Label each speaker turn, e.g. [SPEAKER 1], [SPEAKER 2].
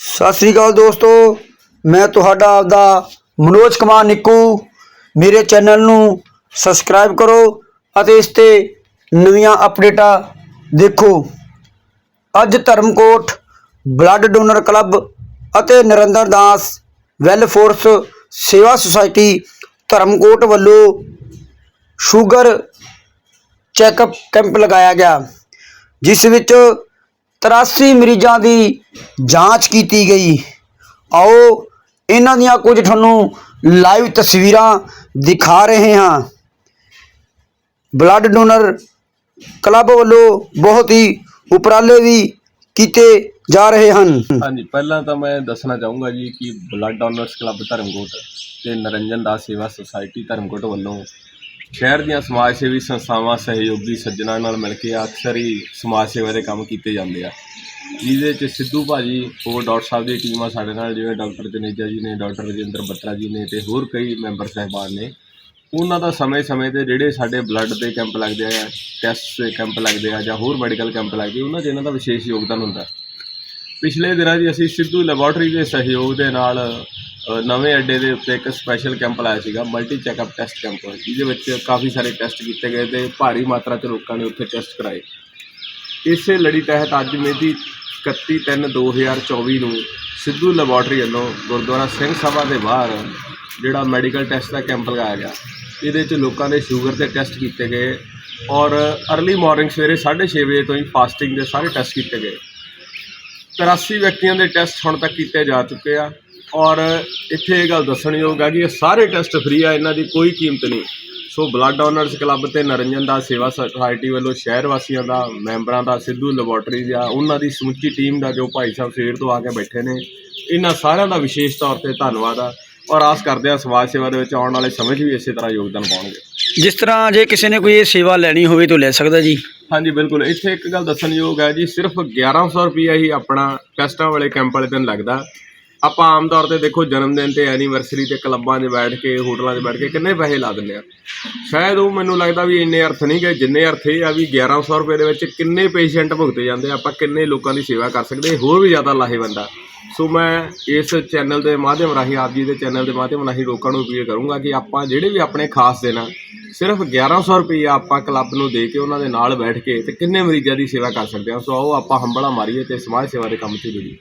[SPEAKER 1] ਸਤਿ ਸ੍ਰੀ ਅਕਾਲ ਦੋਸਤੋ, ਮੈਂ ਤੁਹਾਡਾ ਆਪਦਾ ਮਨੋਜ ਕੁਮਾਰ ਨਿੱਕੂ। ਮੇਰੇ ਚੈਨਲ ਨੂੰ ਸਬਸਕ੍ਰਾਈਬ ਕਰੋ ਅਤੇ ਇਸ ਤੇ ਨਵੀਆਂ ਅਪਡੇਟਾਂ ਦੇਖੋ। ਅੱਜ ਧਰਮਕੋਟ ਬਲੱਡ ਡੋਨਰ ਕਲੱਬ ਅਤੇ ਨਰਿੰਦਰ ਦਾਸ ਵੈਲਫੋਰਸ ਸੇਵਾ ਸੁਸਾਇਟੀ ਧਰਮਕੋਟ ਵੱਲੋਂ ਸ਼ੂਗਰ ਚੈੱਕਅਪ ਕੈਂਪ ਲਗਾਇਆ ਗਿਆ, ਜਿਸ ਵਿੱਚ 83 ਮਰੀਜ਼ਾਂ ਦੀ ਜਾਂਚ ਕੀਤੀ ਗਈ। ਆਓ, ਇਹਨਾਂ ਦੀਆਂ ਕੁਝ ਤੁਹਾਨੂੰ ਲਾਈਵ ਤਸਵੀਰਾਂ ਦਿਖਾ ਰਹੇ ਹਾਂ। ਬਲੱਡ ਡੋਨਰ ਕਲੱਬ ਵੱਲੋਂ ਬਹੁਤ ਹੀ ਉਪਰਾਲੇ ਵੀ ਕੀਤੇ ਜਾ ਰਹੇ ਹਨ।
[SPEAKER 2] ਹਾਂਜੀ, ਪਹਿਲਾਂ ਤਾਂ ਮੈਂ ਦੱਸਣਾ ਚਾਹੂੰਗਾ ਜੀ ਕਿ ਬਲੱਡ ਡੋਨਰਸ ਕਲੱਬ ਧਰਮਕੋਟ ਤੇ ਨਰਿੰਜਨ ਦਾਸ ਸੇਵਾ ਸੁਸਾਇਟੀ ਧਰਮਕੋਟ ਵੱਲੋਂ ਸ਼ਹਿਰ ਦੀਆਂ ਸਮਾਜ ਸੇਵੀ ਸੰਸਥਾਵਾਂ, ਸਹਿਯੋਗੀ ਸੱਜਣਾ ਨਾਲ ਮਿਲ ਕੇ ਅਕਸਰ ਹੀ ਸਮਾਜ ਸੇਵਾ ਦੇ ਕੰਮ ਕੀਤੇ ਜਾਂਦੇ ਆ। ਜਿਹਦੇ ਚ ਸਿੱਧੂ ਭਾਜੀ, ਹੋਰ ਡਾਕਟਰ ਸਾਹਿਬ ਦੀ ਟੀਮ ਆ ਸਾਡੇ ਨਾਲ ਜਿਵੇਂ ਡਾਕਟਰ ਜਨੇਜਾ ਜੀ ਨੇ, ਡਾਕਟਰ ਰਜਿੰਦਰ ਬੱਤਰਾ ਜੀ ਨੇ ਤੇ ਹੋਰ ਕਈ ਮੈਂਬਰ ਸਹਿਬਾਨ ਨੇ। ਉਹਨਾਂ ਦਾ ਸਮੇਂ-ਸਮੇਂ ਤੇ ਜਿਹੜੇ ਸਾਡੇ ਬਲੱਡ ਦੇ ਕੈਂਪ ਲੱਗਦੇ ਆ, ਟੈਸਟ ਦੇ ਕੈਂਪ ਲੱਗਦੇ ਆ ਜਾਂ ਹੋਰ ਮੈਡੀਕਲ ਕੈਂਪ ਲੱਗਦੇ, ਉਹਨਾਂ 'ਚ ਇਹਨਾਂ ਦਾ ਵਿਸ਼ੇਸ਼ ਯੋਗਦਾਨ ਹੁੰਦਾ। ਪਿਛਲੇ ਦਿਨਾਂ 'ਚ ਅਸੀਂ ਸਿੱਧੂ ਲੈਬੋਰਟਰੀ ਦੇ ਸਹਿਯੋਗ ਦੇ ਨਾਲ ਨਵੇਂ ਅੱਡੇ ਦੇ ਉੱਤੇ ਇੱਕ ਸਪੈਸ਼ਲ ਕੈਂਪ ਲਾਇਆ ਸੀਗਾ ਮਲਟੀ ਚੈੱਕਅਪ ਟੈਸਟ ਕੈਂਪ ਜਿਹਦੇ ਵਿੱਚ ਕਾਫੀ ਸਾਰੇ ਟੈਸਟ ਕੀਤੇ ਗਏ ਤੇ ਭਾਰੀ ਮਾਤਰਾ 'ਚ ਲੋਕਾਂ ਨੇ ਉੱਥੇ ਟੈਸਟ ਕਰਾਏ। ਇਸੇ ਲੜੀ ਤਹਿਤ ਅੱਜ ਮਿਤੀ 31/3/2024 ਨੂੰ ਸਿੱਧੂ ਲੈਬੋਰਟਰੀ ਵੱਲੋਂ ਗੁਰਦੁਆਰਾ ਸਿੰਘ ਸਭਾ ਦੇ ਬਾਹਰ ਜਿਹੜਾ ਮੈਡੀਕਲ ਟੈਸਟ ਦਾ ਕੈਂਪ ਲਗਾਇਆ ਗਿਆ, ਇਹਦੇ 'ਚ ਲੋਕਾਂ ਦੇ ਸ਼ੂਗਰ ਦੇ ਟੈਸਟ ਕੀਤੇ ਗਏ ਔਰ अर्ਲੀ ਮਾਰਨਿੰਗ ਸਵੇਰੇ 6:30 ਵਜੇ ਤੋਂ ਹੀ ਫਾਸਟਿੰਗ ਦੇ ਸਾਰੇ ਟੈਸਟ ਕੀਤੇ ਗਏ। 83 ਵਿਅਕਤੀਆਂ ਦੇ ਟੈਸਟ ਹੁਣ ਤੱਕ ਕੀਤੇ ਜਾ ਚੁੱਕੇ ਆ। ਔਰ ਇੱਥੇ ਇਹ ਗੱਲ ਦੱਸਣਯੋਗ ਆ ਕਿ ਇਹ ਸਾਰੇ ਟੈਸਟ ਫ੍ਰੀ ਆ ਇਹਨਾਂ ਦੀ ਕੋਈ ਕੀਮਤ ਨਹੀਂ। ਸੋ ਬਲੱਡ ਡੋਨਰਸ ਕਲੱਬ ਤੇ ਨਰਿੰਜਨ ਦਾ ਸੇਵਾ ਸੁਸਾਇਟੀ ਵੱਲੋਂ ਸ਼ਹਿਰ ਵਾਸੀਆਂ ਦਾ ਮੈਂਬਰਾਂ ਦਾ ਸਿੱਧੂ ਲੈਬੋਰਟਰੀ ਦਾ ਉਹਨਾਂ ਦੀ ਸਮੁੱਚੀ ਟੀਮ ਦਾ ਜੋ ਭਾਈ ਸਾਹਿਬ ਸਵੇਰ ਤੋਂ ਆ ਕੇ ਬੈਠੇ ਨੇ ਇਹਨਾਂ ਸਾਰਿਆਂ ਦਾ ਵਿਸ਼ੇਸ਼ ਤੌਰ ਤੇ ਧੰਨਵਾਦ ਆ। ਔਰ ਆਸ ਕਰਦੇ ਆ ਸਮਾਜ ਸੇਵਾ ਦੇ ਵਿੱਚ ਆਉਣ ਵਾਲੇ ਸਮੇਂ 'ਚ ਵੀ ਇਸੇ ਤਰ੍ਹਾਂ ਯੋਗਦਾਨ ਪਾਉਣਗੇ।
[SPEAKER 1] ਜਿਸ ਤਰ੍ਹਾਂ ਜੇ ਕਿਸੇ ਨੇ ਕੋਈ ਇਹ ਸੇਵਾ ਲੈਣੀ ਹੋਵੇ ਤਾਂ ਲੈ ਸਕਦਾ ਜੀ।
[SPEAKER 2] ਹਾਂਜੀ ਬਿਲਕੁਲ। ਇੱਥੇ ਇੱਕ ਗੱਲ ਦੱਸਣਯੋਗ ਹੈ ਜੀ ਸਿਰਫ 1100 ਰੁਪਈਆ ਹੀ ਆਪਣਾ ਟੈਸਟਾਂ ਵਾਲੇ ਕੈਂਪ ਵਾਲੇ ਦਿਨ ਲੱਗਦਾ। ਆਪਾਂ ਆਮ ਤੌਰ ਤੇ ਦੇਖੋ ਜਨਮ ਦਿਨ ਤੇ ਐਨੀਵਰਸਰੀ ਤੇ ਕਲੱਬਾਂ 'ਚ ਬੈਠ ਕੇ ਹੋਟਲਾਂ 'ਚ ਬੈਠ ਕੇ ਕਿੰਨੇ ਪੈਸੇ ਲਾ ਦਿੰਦੇ ਆ। ਸ਼ਾਇਦ ਉਹ ਮੈਨੂੰ ਲੱਗਦਾ ਵੀ ਇੰਨੇ ਅਰਥ ਨਹੀਂ ਗਏ ਜਿੰਨੇ ਅਰਥ ਇਹ ਆ ਵੀ 1100 ਰੁਪਏ ਦੇ ਵਿੱਚ ਕਿੰਨੇ ਪੇਸ਼ੈਂਟ ਭੁਗਤੇ ਜਾਂਦੇ ਆ, ਆਪਾਂ ਕਿੰਨੇ ਲੋਕਾਂ ਦੀ ਸੇਵਾ ਕਰ ਸਕਦੇ ਹੋਰ ਵੀ ਜ਼ਿਆਦਾ ਲਾਹੇਵੰਦ ਆ। ਸੋ ਮੈਂ ਇਸ ਚੈਨਲ ਦੇ ਮਾਧਿਅਮ ਰਾਹੀਂ ਆਪ ਜੀ ਦੇ ਚੈਨਲ ਦੇ ਮਾਧਿਅਮ ਰਾਹੀਂ ਲੋਕਾਂ ਨੂੰ ਅਪੀਲ ਕਰੂੰਗਾ ਕਿ ਆਪਾਂ ਜਿਹੜੇ ਵੀ ਆਪਣੇ ਖਾਸ ਦਿਨ ਆ ਸਿਰਫ 1100 ਰੁਪਈਆ ਆਪਾਂ ਕਲੱਬ ਨੂੰ ਦੇ ਕੇ ਉਹਨਾਂ ਦੇ ਨਾਲ ਬੈਠ ਕੇ ਤੇ ਕਿੰਨੇ ਮਰੀਜ਼ਾਂ ਦੀ ਸੇਵਾ ਕਰ ਸਕਦੇ ਹਾਂ ਸੋ ਆਓ ਆਪਾਂ ਹੰਬਲਾ ਮਾਰੀਏ ਤੇ ਸਮਾਜ ਸੇਵਾ ਦੇ ਕੰਮ 'ਚ ਜੁੜੀਏ।